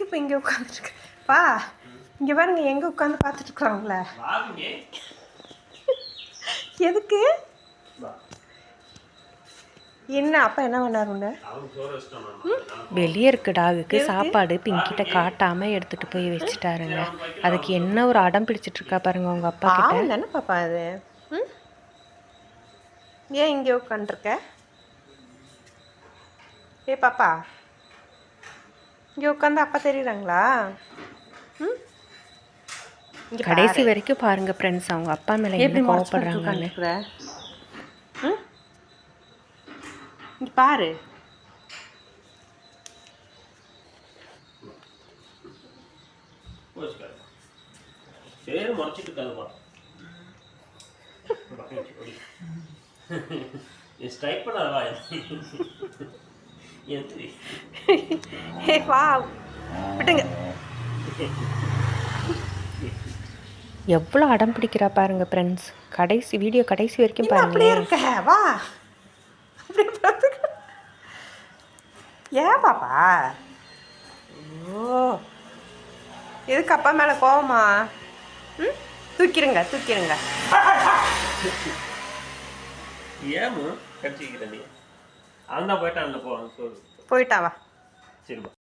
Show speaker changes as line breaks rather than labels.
எதுக்கு இப்போ இங்கே உட்காந்துருக்கு பா இங்கே பாருங்க எங்கே உட்காந்து பார்த்துட்டு இருக்கிறாங்கள
வாங்க.
எதுக்கு?
வா.
என்ன அப்பா என்ன பண்ணாரு உன்னை?
அவங்க சோறு வச்சிட்டோம்
வெளியே இருக்க டாகுக்கு சாப்பாடு பிங்கிட்ட காட்டாம எடுத்துட்டு போய் வச்சுட்டாருங்க. அதுக்கு என்ன ஒரு அடம் பிடிச்சிட்டு இருக்கா பாருங்க உங்க அப்பா கிட்ட.
தானே பாப்பா அது? ம்? ஏன் இங்கே உட்காந்துருக்க ஏ பாப்பா. இங்கே உட்காந்து அப்பா தெரியுறாங்களா? ம்? இங்க
கடைசி வரைக்கும் பாருங்க ஃப்ரெண்ட்ஸ் அவங்க அப்பா மேல
எப்படி உட்காந்துருக்குற? ம்? இங்க பாரு.
முறைச்சிட்டு ஸ்ட்ரைக் பண்ணாதவா
ஹே வா விட்டுங்க.
எவ்வளோ அடம் பிடிக்கிறா பாருங்க ஃப்ரெண்ட்ஸ் கடைசி வீடியோ கடைசி வரைக்கும் பாருங்க
இருக்க வா. ஏன் பாப்பா? ஓ. எதுக்கு அப்பா மேலே கோவமா? ம்? தூக்கிடுங்க தூக்கிடுங்க.
ஏமு கடிச்சிக்கிறேன் நீ அவன் தான் போயிட்டான்ல போ அவன் சோறு
போயிட்டா வா
சரிப்பா